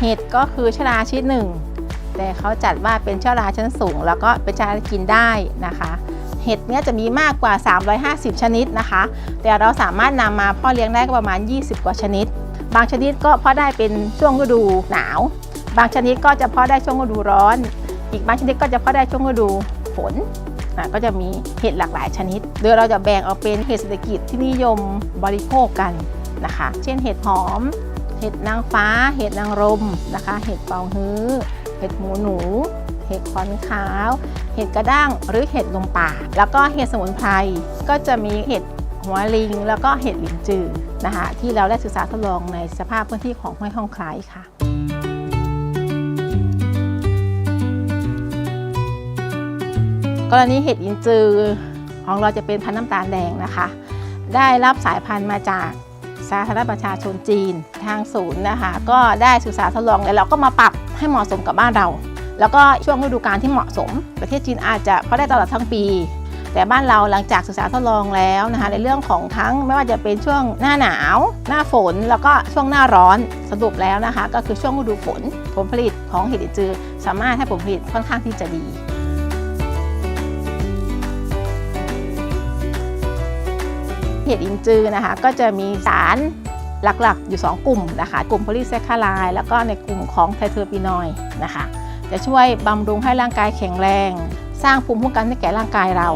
เห็ดก็คือชราชนิดหนึ่งแต่เขาจัดว่าเป็นชราชั้นสูง แล้วก็เป็นชรากินได้นะคะ เห็ดเนี้ยจะมีมากกว่า 350 ชนิดนะคะ แต่เราสามารถนำมาพ่อเลี้ยงได้ก็ประมาณ 20 กว่าชนิด บางชนิดก็เพาะได้เป็นช่วงฤดูหนาว บางชนิดก็จะเพาะได้ช่วงฤดูร้อน อีกบางชนิดก็จะเพาะได้ช่วงฤดูฝนอะก็จะมีเห็ดหลากหลายชนิด โดยเราจะแบ่งออกเป็นเห็ดเศรษฐกิจที่นิยมบริโภคกันนะคะ เช่นเห็ดหอม ห็ดนางฟ้า เห็ดนางรมนะคะ เห็ดเป่าฮื้อ เห็ดหมูหนู เห็ดขอนขาว เห็ดกระด้างหรือเห็ดลมป่า แล้วก็เห็ดสมุนไพรก็จะมีเห็ดหัวลิง แล้วก็เห็ดหลินจือนะคะที่เราได้ศึกษาทดลองในสภาพพื้นที่ของห้วยห้องคล้ายค่ะกรณีเห็ดอินจือของเราจะเป็นพันธุ์น้ำตาลแดงนะคะ ได้รับสายพันธุ์มาจาก สาธารณประชาชนจีนทางศูนย์นะคะ ก็ได้ศึกษาทดลองแล้วเราก็มาปรับให้เหมาะสมกับบ้านเรา แล้วก็ช่วงฤดูกาลที่เหมาะสม ประเทศจีนอาจจะเพาะได้ตลอดทั้งปี แต่บ้านเราหลังจากศึกษาทดลองแล้วนะคะ ในเรื่องของทั้งไม่ว่าจะเป็นช่วงหน้าหนาว หน้าฝนแล้วก็ช่วงหน้าร้อนสรุปแล้วนะคะ ก็คือช่วงฤดูฝนผลผลิตของเห็ดอินจือ สามารถให้ผลผลิตค่อนข้างที่จะดี เห็ดอินจือนะคะก็จะมีสารหลักๆ อยู่ 2 กลุ่มนะคะกลุ่มโพลีแซคคาไลด์แล้วก็ในกลุ่มของไทเทอร์ปีนอยด์นะคะจะช่วยบำรุงให้ร่างกายแข็งแรง สร้างภูมิคุ้มกันให้แก่ร่างกายเรา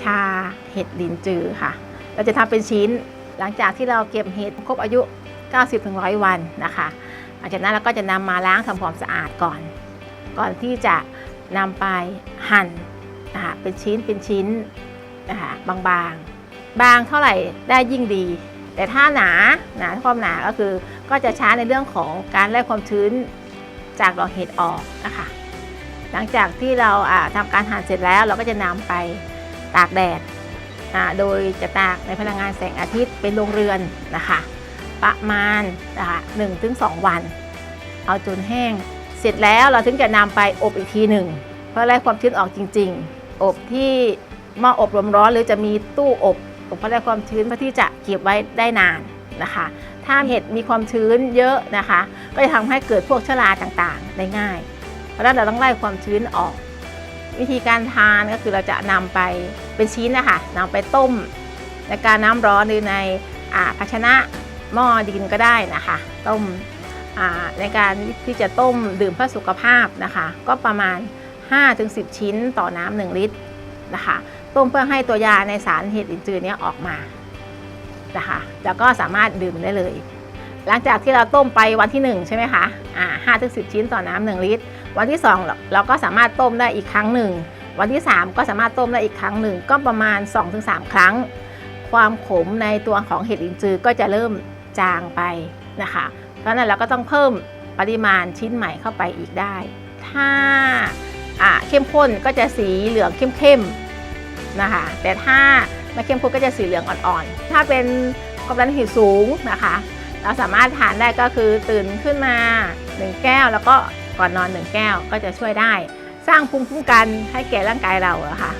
ชาเห็ดลินจือค่ะ เราจะทำเป็นชิ้น หลังจากที่เราเก็บเห็ดครบอายุ 90-100 วันนะคะหลังจากนั้นเราก็จะนำมาล้างทำความสะอาดก่อน ก่อนที่จะนำไปหั่นนะคะเป็นชิ้นเป็นชิ้นนะคะบางๆ บางเท่าไหร่ได้ยิ่งดี แต่ถ้าหนาหนาความหนาก็คือก็จะช้าในเรื่องของการไล่ความชื้นจากดอกเห็ดออกนะคะหลังจากที่เราอ่าทำการหั่นเสร็จแล้วเราก็จะนำไปตากแดด โดยจะตากในพลังงานแสงอาทิตย์เป็นโรงเรือนนะคะ ประมาณนะคะหนึ่งถึงสองวัน เอาจนแห้ง เสร็จแล้วเราถึงจะนำไปอบอีกทีหนึ่ง เพื่อไล่ความชื้นออกจริง ๆ อบที่หม้ออบลมร้อนหรือจะมีตู้อบอบเพื่อไล่ความชื้นเพื่อที่จะเก็บไว้ได้นานนะคะ ถ้าเห็ดมีความชื้นเยอะนะคะ ก็จะทำให้เกิดพวกเชื้อราต่างๆ ได้ง่าย เพราะฉะนั้นเราต้องไล่ความชื้นออก วิธีการทานก็คือเราจะนำไปเป็นชิ้นนะคะนำไปต้ม ในการน้ำร้อนหรือในภาชนะหม้อดินก็ได้นะคะ ต้มในการที่จะต้มดื่มเพื่อสุขภาพนะคะ ก็ประมาณ 5-10 ชิ้นต่อน้ำหนึ่งลิตรนะคะ ต้มเพื่อให้ตัวยาในสารเห็ดอินจือเนี้ออกมานะคะแล้วก็สามารถดื่มได้เลย หลังจากที่เราต้มไปวันที่ 1 ใช่ไหมคะอ่าห้าถึงสิชิ้นต่อน้ำหนึ่งลิตร วันที่2เราเราก็สามารถต้มได้อีกครั้งหนึ่ง วันที่ 3 ก็สามารถต้มได้อีกครั้งหนึ่ง ก็ประมาณ 2-3 ครั้ง ความขมในตัวของเห็ดอินจือก็จะเริ่มจางไปนะคะเพราะนั้นเราก็ต้องเพิ่มปริมาณชิ้นใหม่เข้าไปอีกได้ ถ้าเข้มข้นก็จะสีเหลืองเข้มๆนะคะ แต่ถ้าไม่เข้มข้นก็จะสีเหลืองอ่อนๆ ถ้าเป็นความดันหิตสูงนะคะ เราสามารถทานได้ก็คือตื่นขึ้นมา1แก้วแล้วก็ ก่อนนอน1แก้วก็จะช่วยได้ สร้างภูมิคุ้มกันให้แก่ร่างกายเราอะค่ะ